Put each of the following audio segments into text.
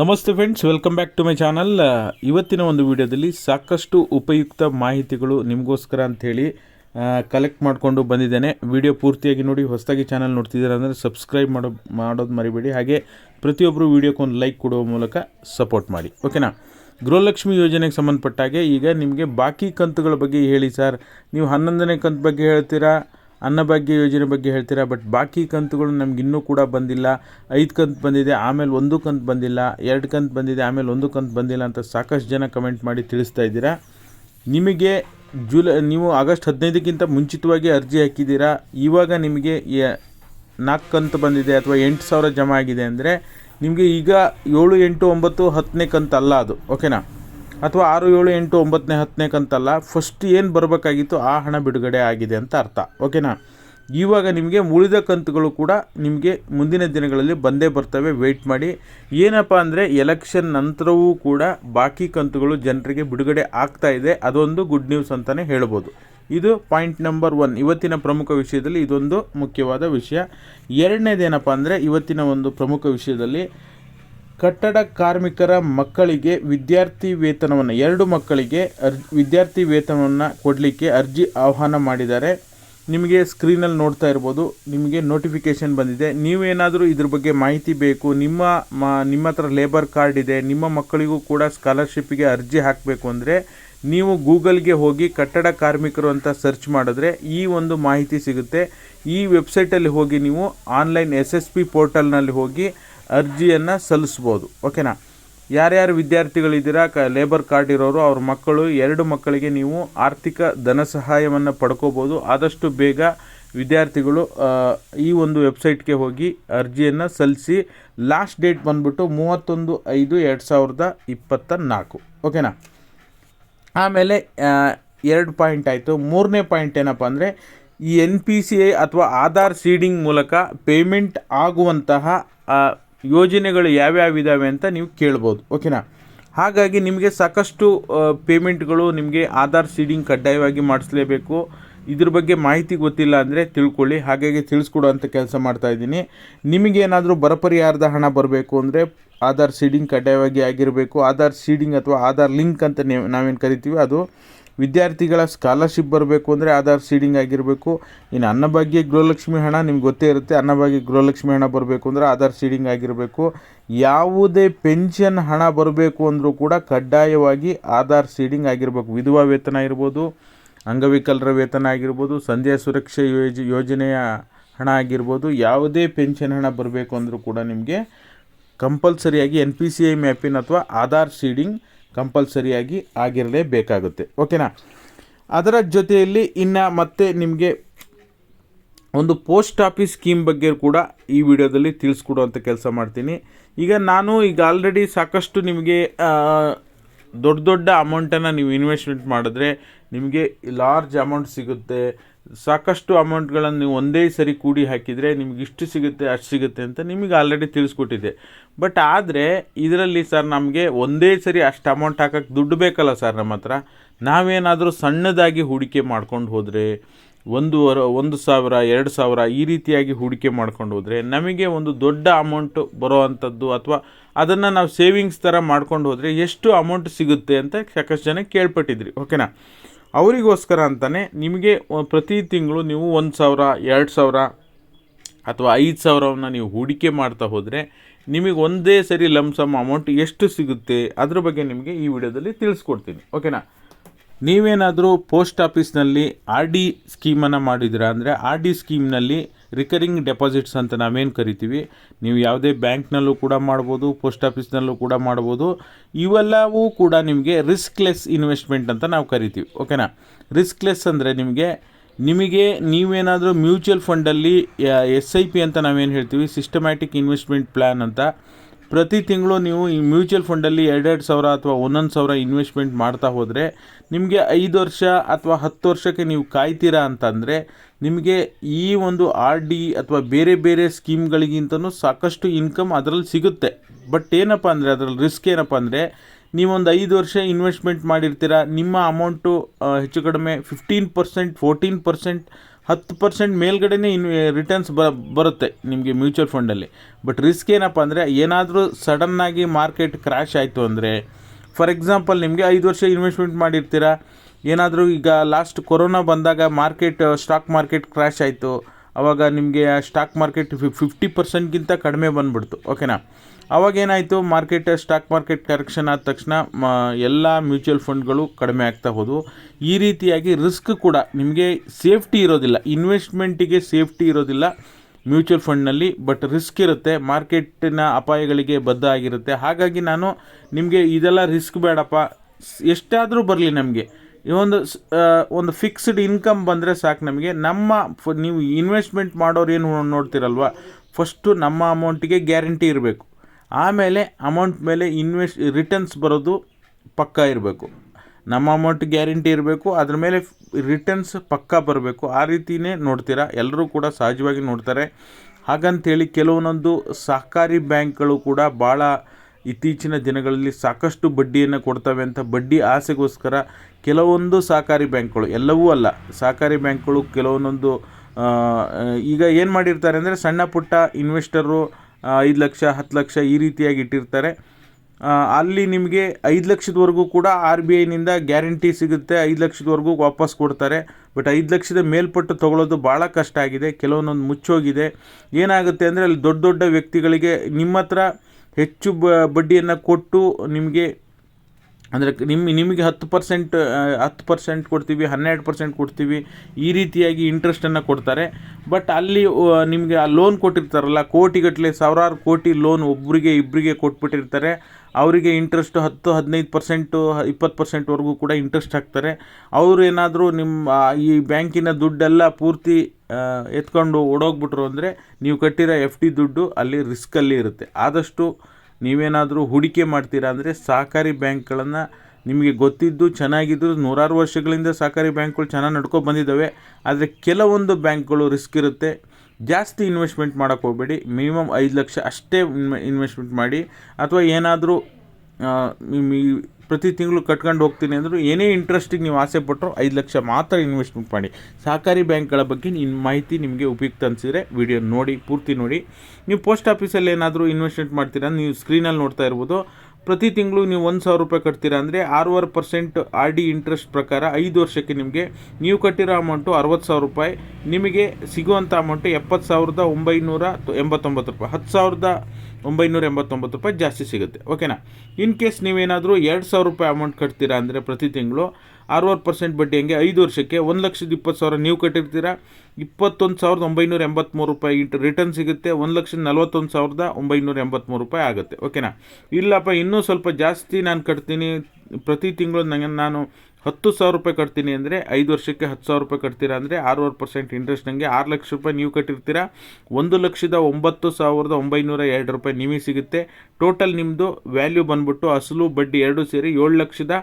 ನಮಸ್ತೆ friends welcome back to my channel ಇವತ್ತಿನ ಒಂದು ವಿಡಿಯೋದಲ್ಲಿ ಸಾಕಷ್ಟು ಉಪಯುಕ್ತ ಮಾಹಿತಿಗಳು ನಿಮಗೋಸ್ಕರ ಅಂಥೇಳಿ ಕಲೆಕ್ಟ್ ಮಾಡಿಕೊಂಡು ಬಂದಿದ್ದೇನೆ. ವಿಡಿಯೋ ಪೂರ್ತಿಯಾಗಿ ನೋಡಿ, ಹೊಸದಾಗಿ ಚಾನಲ್ ನೋಡ್ತಿದ್ದೀರಾ ಅಂದರೆ ಸಬ್ಸ್ಕ್ರೈಬ್ ಮಾಡೋ, ಮಾಡೋದು ಮರಿಬೇಡಿ. ಹಾಗೆ ಪ್ರತಿಯೊಬ್ಬರು ವಿಡಿಯೋಕ್ಕೆ ಒಂದು ಲೈಕ್ ಕೊಡುವ ಮೂಲಕ ಸಪೋರ್ಟ್ ಮಾಡಿ. ಓಕೆನಾ ಗೃಹಲಕ್ಷ್ಮಿ ಯೋಜನೆಗೆ ಸಂಬಂಧಪಟ್ಟ ಹಾಗೆ ಈಗ ನಿಮಗೆ ಬಾಕಿ ಕಂತುಗಳ ಬಗ್ಗೆ ಹೇಳಿ ಸರ್ ನೀವು ಹನ್ನೊಂದನೇ ಕಂತು ಬಗ್ಗೆ ಹೇಳ್ತೀರಾ? ಅನ್ನಭಾಗ್ಯ ಯೋಜನೆ ಬಗ್ಗೆ ಹೇಳ್ತೀರಾ? ಬಟ್ ಬಾಕಿ ಕಂತುಗಳು ನಮ್ಗೆ ಇನ್ನೂ ಕೂಡ ಬಂದಿಲ್ಲ. ಐದು ಕಂತು ಬಂದಿದೆ, ಆಮೇಲೆ ಒಂದು ಕಂತು ಬಂದಿಲ್ಲ. ಎರಡು ಕಂತು ಬಂದಿದೆ, ಆಮೇಲೆ ಒಂದು ಕಂತು ಬಂದಿಲ್ಲ ಅಂತ ಸಾಕಷ್ಟು ಜನ ಕಮೆಂಟ್ ಮಾಡಿ ತಿಳಿಸ್ತಾ ಇದ್ದೀರಾ? ನಿಮಗೆ ಜುಲೈ, ನೀವು ಆಗಸ್ಟ್ ಹದಿನೈದಕ್ಕಿಂತ ಮುಂಚಿತವಾಗಿ ಅರ್ಜಿ ಹಾಕಿದ್ದೀರಾ? ಇವಾಗ ನಿಮಗೆ ನಾಲ್ಕು ಕಂತು ಬಂದಿದೆ ಅಥವಾ ಎಂಟು ಸಾವಿರ ಜಮಾ ಆಗಿದೆ ಅಂದರೆ ನಿಮಗೆ ಈಗ ಏಳು, ಎಂಟು, ಒಂಬತ್ತು, ಹತ್ತನೇ ಕಂತು ಅಲ್ಲ ಅದು. ಓಕೆನಾ ಅಥವಾ ಆರು ಏಳು ಎಂಟು ಒಂಬತ್ತನೇ ಹತ್ತನೇ ಕಂತಲ್ಲ ಫಸ್ಟ್ ಏನು ಬರಬೇಕಾಗಿತ್ತು ಆ ಹಣ ಬಿಡುಗಡೆ ಆಗಿದೆ ಅಂತ ಅರ್ಥ. ಓಕೆನಾ? ಇವಾಗ ನಿಮಗೆ ಉಳಿದ ಕಂತುಗಳು ಕೂಡ ನಿಮಗೆ ಮುಂದಿನ ದಿನಗಳಲ್ಲಿ ಬಂದೇ ಬರ್ತವೆ. ವೆಯ್ಟ್ ಮಾಡಿ. ಏನಪ್ಪ ಅಂದರೆ ಎಲೆಕ್ಷನ್ ನಂತರವೂ ಕೂಡ ಬಾಕಿ ಕಂತುಗಳು ಜನರಿಗೆ ಬಿಡುಗಡೆ ಆಗ್ತಾ ಇದೆ. ಅದೊಂದು ಗುಡ್ ನ್ಯೂಸ್ ಅಂತಲೇ ಹೇಳ್ಬೋದು. ಇದು ಪಾಯಿಂಟ್ ನಂಬರ್ ಒನ್ ಇವತ್ತಿನ ಪ್ರಮುಖ ವಿಷಯದಲ್ಲಿ ಇದೊಂದು ಮುಖ್ಯವಾದ ವಿಷಯ. ಎರಡನೇದೇನಪ್ಪ ಅಂದರೆ ಇವತ್ತಿನ ಒಂದು ಪ್ರಮುಖ ವಿಷಯದಲ್ಲಿ ಕಟ್ಟಡ ಕಾರ್ಮಿಕರ ಮಕ್ಕಳಿಗೆ ವಿದ್ಯಾರ್ಥಿ ವೇತನವನ್ನು, ಎರಡು ಮಕ್ಕಳಿಗೆ ಅರ್, ವಿದ್ಯಾರ್ಥಿ ವೇತನವನ್ನು ಕೊಡಲಿಕ್ಕೆ ಅರ್ಜಿ ಆಹ್ವಾನ ಮಾಡಿದ್ದಾರೆ. ನಿಮಗೆ ಸ್ಕ್ರೀನಲ್ಲಿ ನೋಡ್ತಾ ಇರ್ಬೋದು, ನಿಮಗೆ ನೋಟಿಫಿಕೇಷನ್ ಬಂದಿದೆ. ನೀವೇನಾದರೂ ಇದ್ರ ಬಗ್ಗೆ ಮಾಹಿತಿ ಬೇಕು, ನಿಮ್ಮ ಮ, ನಿಮ್ಮ ಹತ್ರ ಲೇಬರ್ ಕಾರ್ಡ್ ಇದೆ, ನಿಮ್ಮ ಮಕ್ಕಳಿಗೂ ಕೂಡ ಸ್ಕಾಲರ್ಶಿಪ್ಪಿಗೆ ಅರ್ಜಿ ಹಾಕಬೇಕು ಅಂದರೆ ನೀವು ಗೂಗಲ್ಗೆ ಹೋಗಿ ಕಟ್ಟಡ ಕಾರ್ಮಿಕರು ಅಂತ ಸರ್ಚ್ ಮಾಡಿದ್ರೆ ಈ ಒಂದು ಮಾಹಿತಿ ಸಿಗುತ್ತೆ. ಈ ವೆಬ್ಸೈಟಲ್ಲಿ ಹೋಗಿ ನೀವು ಆನ್ಲೈನ್ ಎಸ್ ಎಸ್ ಪಿ ಪೋರ್ಟಲ್ನಲ್ಲಿ ಹೋಗಿ ಅರ್ಜಿಯನ್ನು ಸಲ್ಲಿಸ್ಬೋದು. ಓಕೆನಾ? ಯಾರ್ಯಾರು ವಿದ್ಯಾರ್ಥಿಗಳಿದ್ದೀರಾ, ಕ ಲೇಬರ್ ಕಾರ್ಡ್ ಇರೋರು, ಅವ್ರ ಮಕ್ಕಳು, ಎರಡು ಮಕ್ಕಳಿಗೆ ನೀವು ಆರ್ಥಿಕ ಧನ ಸಹಾಯವನ್ನು ಪಡ್ಕೋಬೋದು. ಆದಷ್ಟು ಬೇಗ ವಿದ್ಯಾರ್ಥಿಗಳು ಈ ಒಂದು ವೆಬ್ಸೈಟ್ಗೆ ಹೋಗಿ ಅರ್ಜಿಯನ್ನು ಸಲ್ಲಿಸಿ ಲಾಸ್ಟ್ ಡೇಟ್ ಬಂದ್ಬಿಟ್ಟು ಮೂವತ್ತೊಂದು ಐದು ಎರಡು ಸಾವಿರದ ಇಪ್ಪತ್ತ ನಾಲ್ಕು. ಓಕೆನಾ? ಆಮೇಲೆ ಎರಡು ಪಾಯಿಂಟ್ ಆಯಿತು. ಮೂರನೇ ಪಾಯಿಂಟ್ ಏನಪ್ಪ ಅಂದರೆ, ಈ ಎನ್ ಪಿ ಸಿ ಐ ಅಥವಾ ಆಧಾರ್ ಸೀಡಿಂಗ್ ಮೂಲಕ ಪೇಮೆಂಟ್ ಆಗುವಂತಹ ಯೋಜನೆಗಳು ಯಾವ್ಯಾವ ಇದ್ದಾವೆ ಅಂತ ನೀವು ಕೇಳ್ಬೋದು, ಓಕೆನಾ? ಹಾಗಾಗಿ ನಿಮಗೆ ಸಾಕಷ್ಟು ಪೇಮೆಂಟ್ಗಳು ನಿಮಗೆ ಆಧಾರ್ ಸೀಡಿಂಗ್ ಕಡ್ಡಾಯವಾಗಿ ಮಾಡಿಸ್ಲೇಬೇಕು. ಇದ್ರ ಬಗ್ಗೆ ಮಾಹಿತಿ ಗೊತ್ತಿಲ್ಲ ಅಂದರೆ ತಿಳ್ಕೊಳ್ಳಿ. ಹಾಗಾಗಿ ತಿಳಿಸ್ಕೊಡುವಂಥ ಕೆಲಸ ಮಾಡ್ತಾ ಇದ್ದೀನಿ. ನಿಮಗೇನಾದರೂ ಬರಪರಿಹಾರದ ಹಣ ಬರಬೇಕು ಅಂದರೆ ಆಧಾರ್ ಸೀಡಿಂಗ್ ಕಡ್ಡಾಯವಾಗಿ ಆಗಿರಬೇಕು. ಆಧಾರ್ ಸೀಡಿಂಗ್ ಅಥವಾ ಆಧಾರ್ ಲಿಂಕ್ ಅಂತ ನೀವು ನಾವೇನು ಕರಿತೀವಿ ಅದು ವಿದ್ಯಾರ್ಥಿಗಳ ಸ್ಕಾಲರ್ಶಿಪ್ ಬರಬೇಕು ಅಂದರೆ ಆಧಾರ್ ಸೀಡಿಂಗ್ ಆಗಿರಬೇಕು. ಇನ್ನು ಅನ್ನಭಾಗ್ಯ ಗೃಹಲಕ್ಷ್ಮಿ ಹಣ ನಿಮ್ಗೆ ಗೊತ್ತೇ ಇರುತ್ತೆ, ಅನ್ನಭಾಗ್ಯ ಗೃಹಲಕ್ಷ್ಮಿ ಹಣ ಬರಬೇಕು ಅಂದರೆ ಆಧಾರ್ ಸೀಡಿಂಗ್ ಆಗಿರಬೇಕು. ಯಾವುದೇ ಪೆನ್ಷನ್ ಹಣ ಬರಬೇಕು ಅಂದರೂ ಕೂಡ ಕಡ್ಡಾಯವಾಗಿ ಆಧಾರ್ ಸೀಡಿಂಗ್ ಆಗಿರಬೇಕು. ವಿಧವಾ ವೇತನ ಇರ್ಬೋದು, ಅಂಗವಿಕಲರ ವೇತನ ಆಗಿರ್ಬೋದು, ಸಂಧ್ಯಾ ಸುರಕ್ಷಾ ಯೋಜ, ಯೋಜನೆಯ ಹಣ ಆಗಿರ್ಬೋದು, ಯಾವುದೇ ಪೆನ್ಷನ್ ಹಣ ಬರಬೇಕು ಅಂದರೂ ಕೂಡ ನಿಮಗೆ ಕಂಪಲ್ಸರಿಯಾಗಿ N P C I mapping ಅಥವಾ ಆಧಾರ್ ಸೀಡಿಂಗ್ ಕಂಪಲ್ಸರಿಯಾಗಿ ಆಗಿರಲೇಬೇಕಾಗುತ್ತೆ. ಓಕೆನಾ? ಅದರ ಜೊತೆಯಲ್ಲಿ ಇನ್ನು ಮತ್ತೆ ನಿಮಗೆ ಒಂದು ಪೋಸ್ಟ್ ಆಫೀಸ್ ಸ್ಕೀಮ್ ಬಗ್ಗೆ ಕೂಡ ಈ ವಿಡಿಯೋದಲ್ಲಿ ತಿಳಿಸ್ಕೊಡುವಂಥ ಕೆಲಸ ಮಾಡ್ತೀನಿ. ಈಗ ನಾನು ಈಗ ಆಲ್ರೆಡಿ ಸಾಕಷ್ಟು ನಿಮಗೆ ದೊಡ್ಡ ದೊಡ್ಡ ಅಮೌಂಟನ್ನು ನೀವು ಇನ್ವೆಸ್ಟ್ಮೆಂಟ್ ಮಾಡಿದ್ರೆ ನಿಮಗೆ ಲಾರ್ಜ್ ಅಮೌಂಟ್ ಸಿಗುತ್ತೆ. ಸಾಕಷ್ಟು ಅಮೌಂಟ್ಗಳನ್ನು ನೀವು ಒಂದೇ ಸರಿ ಕೂಡಿ ಹಾಕಿದರೆ ನಿಮ್ಗೆ ಇಷ್ಟು ಸಿಗುತ್ತೆ, ಅಷ್ಟು ಸಿಗುತ್ತೆ ಅಂತ ನಿಮಗೆ ಆಲ್ರೆಡಿ ತಿಳಿಸ್ಕೊಟ್ಟಿದ್ದೆ ಬಟ್ ಆದರೆ ಇದರಲ್ಲಿ ಸರ್ ನಮಗೆ ಒಂದೇ ಸರಿ ಅಷ್ಟು ಅಮೌಂಟ್ ಹಾಕೋಕ್ಕೆ ದುಡ್ಡು ಬೇಕಲ್ಲ ಸರ್ ನಮ್ಮ ಹತ್ರ. ನಾವೇನಾದರೂ ಸಣ್ಣದಾಗಿ ಹೂಡಿಕೆ ಮಾಡ್ಕೊಂಡು ಹೋದರೆ, ಒಂದು ಒಂದು ಸಾವಿರ, ಎರಡು ಸಾವಿರ ಈ ರೀತಿಯಾಗಿ ಹೂಡಿಕೆ ಮಾಡ್ಕೊಂಡು ಹೋದರೆ ನಮಗೆ ಒಂದು ದೊಡ್ಡ ಅಮೌಂಟ್ ಬರೋ ಅಂಥದ್ದು ಅಥವಾ ಅದನ್ನು ನಾವು ಸೇವಿಂಗ್ಸ್ ಥರ ಮಾಡ್ಕೊಂಡು ಹೋದರೆ ಎಷ್ಟು ಅಮೌಂಟ್ ಸಿಗುತ್ತೆ ಅಂತ ಸಾಕಷ್ಟು ಜನ ಕೇಳ್ಪಟ್ಟಿದ್ರಿ ಓಕೆನಾ ಅವರಿಗೋಸ್ಕರ ಅಂತಲೇ ನಿಮಗೆ ಪ್ರತಿ ತಿಂಗಳು ನೀವು ಒಂದು ಸಾವಿರ, ಎರಡು ಸಾವಿರ ಅಥವಾ ಐದು ಸಾವಿರವನ್ನು ನೀವು ಹೂಡಿಕೆ ಮಾಡ್ತಾ ಹೋದರೆ ನಿಮಗೆ ಒಂದೇ ಸರಿ ಲಂಸಮ್ ಅಮೌಂಟ್ ಎಷ್ಟು ಸಿಗುತ್ತೆ? ಅದ್ರ ಬಗ್ಗೆ ನಿಮಗೆ ಈ ವಿಡಿಯೋದಲ್ಲಿ ತಿಳಿಸ್ಕೊಡ್ತೀನಿ. ಓಕೆನಾ ನೀವೇನಾದರೂ ಪೋಸ್ಟ್ ಆಫೀಸ್ನಲ್ಲಿ ಆರ್ ಡಿ ಸ್ಕೀಮನ್ನು ಮಾಡಿದ್ದೀರಾ ಅಂದರೆ ಆರ್ ಡಿ ಸ್ಕೀಮ್ನಲ್ಲಿ ರಿಕರಿಂಗ್ ಡೆಪಾಸಿಟ್ಸ್ ಅಂತ ನಾವೇನು ಕರಿತೀವಿ? ನೀವು ಯಾವುದೇ ಬ್ಯಾಂಕ್ನಲ್ಲೂ ಕೂಡ ಮಾಡ್ಬೋದು, ಪೋಸ್ಟ್ ಆಫೀಸ್ನಲ್ಲೂ ಕೂಡ ಮಾಡ್ಬೋದು. ಇವೆಲ್ಲವೂ ಕೂಡ ನಿಮಗೆ ರಿಸ್ಕ್ಲೆಸ್ ಇನ್ವೆಸ್ಟ್ಮೆಂಟ್ ಅಂತ ನಾವು ಕರಿತೀವಿ ಓಕೆನಾ ರಿಸ್ಕ್ಲೆಸ್ ಅಂದರೆ ನಿಮಗೆ ನಿಮಗೆ ನೀವೇನಾದರೂ ಮ್ಯೂಚುವಲ್ ಫಂಡಲ್ಲಿ ಎಸ್ ಐ ಪಿ ಅಂತ ನಾವೇನು ಹೇಳ್ತೀವಿ? ಸಿಸ್ಟಮ್ಯಾಟಿಕ್ ಇನ್ವೆಸ್ಟ್ಮೆಂಟ್ ಪ್ಲ್ಯಾನ್ ಅಂತ. ಪ್ರತಿ ತಿಂಗಳು ನೀವು ಈ ಮ್ಯೂಚುವಲ್ ಫಂಡಲ್ಲಿ ಎರಡೆರಡು ಸಾವಿರ ಅಥವಾ ಒಂದೊಂದು ಸಾವಿರ ಇನ್ವೆಸ್ಟ್ಮೆಂಟ್ ಮಾಡ್ತಾ ಹೋದರೆ ನಿಮಗೆ ಐದು ವರ್ಷ ಅಥವಾ ಹತ್ತು ವರ್ಷಕ್ಕೆ ನೀವು ಕಾಯ್ತೀರಾ ಅಂತಂದರೆ ನಿಮಗೆ ಈ ಒಂದು ಆರ್ ಡಿ ಅಥವಾ ಬೇರೆ ಬೇರೆ ಸ್ಕೀಮ್ಗಳಿಗಿಂತನೂ ಸಾಕಷ್ಟು ಇನ್ಕಮ್ ಅದರಲ್ಲಿ ಸಿಗುತ್ತೆ. ಬಟ್ ಏನಪ್ಪ ಅಂದರೆ ಅದರಲ್ಲಿ ರಿಸ್ಕ್ ಏನಪ್ಪ ಅಂದರೆ ನೀವೊಂದು ಐದು ವರ್ಷ ಇನ್ವೆಸ್ಟ್ಮೆಂಟ್ ಮಾಡಿರ್ತೀರ, ನಿಮ್ಮ ಅಮೌಂಟು ಹೆಚ್ಚು ಕಡಿಮೆ ಫಿಫ್ಟೀನ್ ಪರ್ಸೆಂಟ್, ಫೋರ್ಟೀನ್ ಪರ್ಸೆಂಟ್ ಹತ್ತು ಪರ್ಸೆಂಟ್ ಮೇಲ್ಗಡೆನೇ ಇನ್ ರಿಟರ್ನ್ಸ್ ಬ, ಬರುತ್ತೆ ನಿಮಗೆ ಮ್ಯೂಚುವಲ್ ಫಂಡಲ್ಲಿ ಬಟ್ ರಿಸ್ಕ್ ಏನಪ್ಪ ಅಂದರೆ ಏನಾದರೂ ಸಡನ್ನಾಗಿ ಮಾರ್ಕೆಟ್ ಕ್ರ್ಯಾಶ್ ಆಯಿತು ಅಂದರೆ ಫಾರ್ ಎಕ್ಸಾಂಪಲ್ ನಿಮಗೆ ಐದು ವರ್ಷ ಇನ್ವೆಸ್ಟ್ಮೆಂಟ್ ಮಾಡಿರ್ತೀರಾ, ಏನಾದರೂ ಈಗ ಲಾಸ್ಟ್ ಕೊರೋನಾ ಬಂದಾಗ ಮಾರ್ಕೆಟ್ ಸ್ಟಾಕ್ ಮಾರ್ಕೆಟ್ ಕ್ರ್ಯಾಶ್ ಆಯಿತು ಆವಾಗ ನಿಮಗೆ ಸ್ಟಾಕ್ ಮಾರ್ಕೆಟ್ ಫಿಫ್ಟಿ ಪರ್ಸೆಂಟ್ಗಿಂತ ಕಡಿಮೆ ಬಂದ್ಬಿಡ್ತು ಓಕೆನಾ ಅವಾಗ ಏನಾಯಿತು, ಮಾರ್ಕೆಟ್, ಸ್ಟಾಕ್ ಮಾರ್ಕೆಟ್ ಕರೆಕ್ಷನ್ ಆದ ತಕ್ಷಣ, ಮ, ಎಲ್ಲ ಮ್ಯೂಚುವಲ್ ಫಂಡ್ಗಳು ಕಡಿಮೆ ಆಗ್ತಾ ಹೋದವು. ಈ ರೀತಿಯಾಗಿ ರಿಸ್ಕ್ ಕೂಡ ನಿಮಗೆ ಸೇಫ್ಟಿ ಇರೋದಿಲ್ಲ. ಇನ್ವೆಸ್ಟ್ಮೆಂಟಿಗೆ ಸೇಫ್ಟಿ ಇರೋದಿಲ್ಲ ಮ್ಯೂಚುವಲ್ ಫಂಡ್ನಲ್ಲಿ, ಬಟ್ ರಿಸ್ಕ್ ಇರುತ್ತೆ ಮಾರ್ಕೆಟಿನ ಅಪಾಯಗಳಿಗೆ ಬದ್ಧ ಆಗಿರುತ್ತೆ. ಹಾಗಾಗಿ ನಾನು ನಿಮಗೆ ಇದೆಲ್ಲ ರಿಸ್ಕ್ ಬೇಡಪ್ಪ. ಎಷ್ಟಾದರೂ ಬರಲಿ ನಮಗೆ. ಒಂದು ಒಂದು ಫಿಕ್ಸ್ಡ್ ಇನ್ಕಮ್ ಬಂದರೆ ಸಾಕು ನಮಗೆ. ನಮ್ಮ ನೀವು ಇನ್ವೆಸ್ಟ್ಮೆಂಟ್ ಮಾಡೋರು ಏನು ನೋಡ್ತಿರಲ್ವ? ಫಸ್ಟು ನಮ್ಮ ಅಮೌಂಟಿಗೆ ಗ್ಯಾರಂಟಿ ಇರಬೇಕು. ಆಮೇಲೆ ಅಮೌಂಟ್ ಮೇಲೆ ಇನ್ವೆಸ್ಟ್ ರಿಟರ್ನ್ಸ್ ಬರೋದು ಪಕ್ಕಾ ಇರಬೇಕು. ನಮ್ಮ ಅಮೌಂಟ್ ಗ್ಯಾರಂಟಿ ಇರಬೇಕು, ಅದ್ರ ಮೇಲೆ ರಿಟರ್ನ್ಸ್ ಪಕ್ಕಾ ಬರಬೇಕು. ಆ ರೀತಿಯೇ ನೋಡ್ತೀರಾ? ಎಲ್ಲರೂ ಕೂಡ ಸಹಜವಾಗಿ ನೋಡ್ತಾರೆ. ಹಾಗಂತೇಳಿ ಕೆಲವೊಂದೊಂದು ಸಹಕಾರಿ ಬ್ಯಾಂಕ್ಗಳು ಕೂಡ ಭಾಳ ಇತ್ತೀಚಿನ ದಿನಗಳಲ್ಲಿ ಸಾಕಷ್ಟು ಬಡ್ಡಿಯನ್ನು ಕೊಡ್ತವೆ ಅಂತ ಬಡ್ಡಿ ಆಸೆಗೋಸ್ಕರ ಕೆಲವೊಂದು ಸಹಕಾರಿ ಬ್ಯಾಂಕ್ಗಳು, ಎಲ್ಲವೂ ಅಲ್ಲ, ಸಹಕಾರಿ ಬ್ಯಾಂಕ್ಗಳು ಕೆಲವೊಂದೊಂದು ಈಗ ಏನು ಮಾಡಿರ್ತಾರೆ ಅಂದರೆ ಸಣ್ಣ ಪುಟ್ಟ ಇನ್ವೆಸ್ಟರು ಐದು ಲಕ್ಷ, ಹತ್ತು ಲಕ್ಷ ಈ ರೀತಿಯಾಗಿ ಇಟ್ಟಿರ್ತಾರೆ. ಅಲ್ಲಿ ನಿಮಗೆ ಐದು ಲಕ್ಷದವರೆಗೂ ಕೂಡ ಆರ್ ಬಿ ಐನಿಂದ ಗ್ಯಾರಂಟಿ ಸಿಗುತ್ತೆ. ಐದು ಲಕ್ಷದವರೆಗೂ ವಾಪಸ್ ಕೊಡ್ತಾರೆ. ಬಟ್ ಐದು ಲಕ್ಷದ ಮೇಲ್ಪಟ್ಟು ತೊಗೊಳೋದು ಭಾಳ ಕಷ್ಟ ಆಗಿದೆ. ಕೆಲವೊಂದೊಂದು ಮುಚ್ಚೋಗಿದೆ. ಏನಾಗುತ್ತೆ ಅಂದರೆ ಅಲ್ಲಿ ದೊಡ್ಡ ದೊಡ್ಡ ವ್ಯಕ್ತಿಗಳಿಗೆ ನಿಮ್ಮ ಹತ್ರ ಹೆಚ್ಚು ಬಡ್ಡಿಯನ್ನು ಕೊಟ್ಟು ನಿಮಗೆ ಅಂದರೆ ನಿಮ್ಮ ನಿಮಗೆ ಹತ್ತು ಪರ್ಸೆಂಟ್ ಹತ್ತು ಪರ್ಸೆಂಟ್ ಕೊಡ್ತೀವಿ, ಹನ್ನೆರಡು ಪರ್ಸೆಂಟ್ ಕೊಡ್ತೀವಿ, ಈ ರೀತಿಯಾಗಿ ಇಂಟ್ರೆಸ್ಟನ್ನು ಕೊಡ್ತಾರೆ. ಬಟ್ ಅಲ್ಲಿ ನಿಮಗೆ ಆ ಲೋನ್ ಕೊಟ್ಟಿರ್ತಾರಲ್ಲ ಕೋಟಿಗಟ್ಟಲೆ ಸಾವಿರಾರು ಕೋಟಿ ಲೋನ್ ಒಬ್ಬರಿಗೆ ಇಬ್ಬರಿಗೆ ಕೊಟ್ಬಿಟ್ಟಿರ್ತಾರೆ. ಅವರಿಗೆ ಇಂಟ್ರೆಸ್ಟು ಹತ್ತು, ಹದಿನೈದು ಪರ್ಸೆಂಟು ಇಪ್ಪತ್ತು ಪರ್ಸೆಂಟ್ವರೆಗೂ ಕೂಡ ಇಂಟ್ರೆಸ್ಟ್ ಹಾಕ್ತಾರೆ. ಅವರು ಏನಾದರೂ ನಿಮ್ಮ ಈ ಬ್ಯಾಂಕಿನ ದುಡ್ಡೆಲ್ಲ ಪೂರ್ತಿ ಎತ್ಕೊಂಡು ಓಡೋಗ್ಬಿಟ್ರು ಅಂದರೆ ನೀವು ಕಟ್ಟಿರೋ ಎಫ್ ಡಿ ದುಡ್ಡು ಅಲ್ಲಿ ರಿಸ್ಕಲ್ಲಿ ಇರುತ್ತೆ. ಆದಷ್ಟು ನೀವೇನಾದರೂ ಹೂಡಿಕೆ ಮಾಡ್ತೀರಾ ಅಂದರೆ ಸಹಕಾರಿ ಬ್ಯಾಂಕ್ಗಳನ್ನು ನಿಮಗೆ ಗೊತ್ತಿದ್ದು ಚೆನ್ನಾಗಿದ್ದು ನೂರಾರು ವರ್ಷಗಳಿಂದ ಸಹಕಾರಿ ಬ್ಯಾಂಕ್ಗಳು ಚೆನ್ನಾಗಿ ನಡ್ಕೊ ಬಂದಿದ್ದಾವೆ. ಆದರೆ ಕೆಲವೊಂದು ಬ್ಯಾಂಕ್ಗಳು ರಿಸ್ಕ್ ಇರುತ್ತೆ. ಜಾಸ್ತಿ ಇನ್ವೆಸ್ಟ್ಮೆಂಟ್ ಮಾಡೋಕ್ಕೆ ಹೋಗಬೇಡಿ. ಮಿನಿಮಮ್ ಐದು ಲಕ್ಷ ಅಷ್ಟೇ ಇನ್ವೆಸ್ಟ್ಮೆಂಟ್ ಮಾಡಿ. ಅಥವಾ ಏನಾದರೂ ಪ್ರತಿ ತಿಂಗಳು ಕಟ್ಕೊಂಡು ಹೋಗ್ತೀನಿ ಅಂದರೂ ಏನೇ ಇಂಟ್ರೆಸ್ಟಿಗೆ ನೀವು ಆಸೆ ಪಟ್ಟರು ಐದು ಲಕ್ಷ ಮಾತ್ರ ಇನ್ವೆಸ್ಟ್ಮೆಂಟ್ ಮಾಡಿ. ಸಹಕಾರಿ ಬ್ಯಾಂಕ್ಗಳ ಬಗ್ಗೆ ನಿಮ್ಮ ಮಾಹಿತಿ ನಿಮಗೆ ಉಪಯುಕ್ತ ಅನಿಸಿದರೆ ವಿಡಿಯೋ ನೋಡಿ, ಪೂರ್ತಿ ನೋಡಿ. ನೀವು ಪೋಸ್ಟ್ ಆಫೀಸಲ್ಲಿ ಏನಾದರೂ ಇನ್ವೆಸ್ಟ್ಮೆಂಟ್ ಮಾಡ್ತೀರಾ, ನೀವು ಸ್ಕ್ರೀನಲ್ಲಿ ನೋಡ್ತಾ ಇರ್ಬೋದು. ಪ್ರತಿ ತಿಂಗಳು ನೀವು ಒಂದು ಸಾವಿರ ರೂಪಾಯಿ ಕಟ್ತೀರಾ ಅಂದರೆ ಆರೂವರೆ ಪರ್ಸೆಂಟ್ ಆರ್ ಡಿ ಇಂಟ್ರೆಸ್ಟ್ ಪ್ರಕಾರ ಐದು ವರ್ಷಕ್ಕೆ ನಿಮಗೆ ನೀವು ಕಟ್ಟಿರೋ ಅಮೌಂಟು ಅರವತ್ತು ಸಾವಿರ ರೂಪಾಯಿ, ನಿಮಗೆ ಸಿಗುವಂಥ ಅಮೌಂಟು ಎಪ್ಪತ್ತು ಸಾವಿರದ ಒಂಬೈನೂರ ಎಂಬತ್ತೊಂಬತ್ತು ರೂಪಾಯಿ. ಹತ್ತು ಸಾವಿರದ ಒಂಬೈನೂರ ಎಂಬತ್ತೊಂಬತ್ತು ರೂಪಾಯಿ ಜಾಸ್ತಿ ಸಿಗುತ್ತೆ. ಓಕೆನಾ ಇನ್ ಕೇಸ್ ನೀವೇನಾದರೂ ಎರಡು ಸಾವಿರ ರೂಪಾಯಿ ಅಮೌಂಟ್ ಕಟ್ತೀರಾ ಅಂದರೆ ಪ್ರತಿ ತಿಂಗಳು ಅರವತ್ತು ಪರ್ಸೆಂಟ್ ಬಡ್ಡಿ ಹಂಗೆ ಐದು ವರ್ಷಕ್ಕೆ ಒಂದು ಲಕ್ಷದ ಇಪ್ಪತ್ತು ಸಾವಿರ ನೀವು ಕಟ್ಟಿರ್ತೀರಾ? ಇಪ್ಪತ್ತೊಂದು ಸಾವಿರದ ಒಂಬೈನೂರ ಎಂಬತ್ತ್ಮೂರು ರೂಪಾಯಿ ಇಂಟ್ ರಿಟರ್ನ್ ಸಿಗುತ್ತೆ, ಒಂದು ಲಕ್ಷದ ನಲ್ವತ್ತೊಂದು ಸಾವಿರದ ಒಂಬೈನೂರ ಎಂಬತ್ತ್ಮೂರು ರೂಪಾಯಿ ಆಗುತ್ತೆ. ಓಕೆನಾ ಇಲ್ಲಪ್ಪ, ಇನ್ನೂ ಸ್ವಲ್ಪ ಜಾಸ್ತಿ ನಾನು ಕಟ್ತೀನಿ. ಪ್ರತಿ ತಿಂಗಳು ನನಗೆ ನಾನು ಹತ್ತು ಸಾವಿರ ರೂಪಾಯಿ ಕಟ್ತೀನಿ ಅಂದರೆ ಐದು ವರ್ಷಕ್ಕೆ ಹತ್ತು ಸಾವಿರ ರೂಪಾಯಿ ಕಟ್ತೀರಾ ಅಂದರೆ ಆರೂವರೆ ಪರ್ಸೆಂಟ್ ಇಂಟ್ರೆಸ್ಟ್ ನನಗೆ ಆರು ಲಕ್ಷ ರೂಪಾಯಿ ನೀವು ಕಟ್ಟಿರ್ತೀರಾ. ಒಂದು ಲಕ್ಷದ ಒಂಬತ್ತು ಸಾವಿರದ ಒಂಬೈನೂರ ಎರಡು ರೂಪಾಯಿ ನಿಮಗೆ ಸಿಗುತ್ತೆ. ಟೋಟಲ್ ನಿಮ್ಮದು ವ್ಯಾಲ್ಯೂ ಬಂದ್ಬಿಟ್ಟು ಅಸಲು ಬಡ್ಡಿ ಎರಡು ಸೇರಿ ಏಳು ಲಕ್ಷದ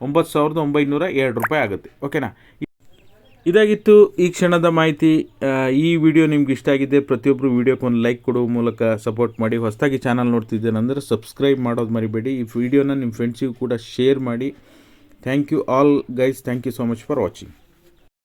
ಒಂಬತ್ತು ಸಾವಿರದ ಒಂಬೈನೂರ ಎರಡು ರೂಪಾಯಿ ಆಗುತ್ತೆ. ಓಕೆನಾ ಇದಾಗಿತ್ತು ಈ ಕ್ಷಣದ ಮಾಹಿತಿ. ಈ ವಿಡಿಯೋ ನಿಮ್ಗೆ ಇಷ್ಟ ಆಗಿದೆ ಪ್ರತಿಯೊಬ್ಬರು ವಿಡಿಯೋಕ್ಕೆ ಒಂದು ಲೈಕ್ ಕೊಡುವ ಮೂಲಕ ಸಪೋರ್ಟ್ ಮಾಡಿ. ಹೊಸದಾಗಿ ಚಾನಲ್ ನೋಡ್ತಿದ್ದೇನೆಂದರೆ ಸಬ್ಸ್ಕ್ರೈಬ್ ಮಾಡೋದು ಮರಿಬೇಡಿ. ಈ ವಿಡಿಯೋನ ನಿಮ್ಮ ಫ್ರೆಂಡ್ಸಿಗೂ ಕೂಡ ಶೇರ್ ಮಾಡಿ. thank you all guys. Thank you so much for watching.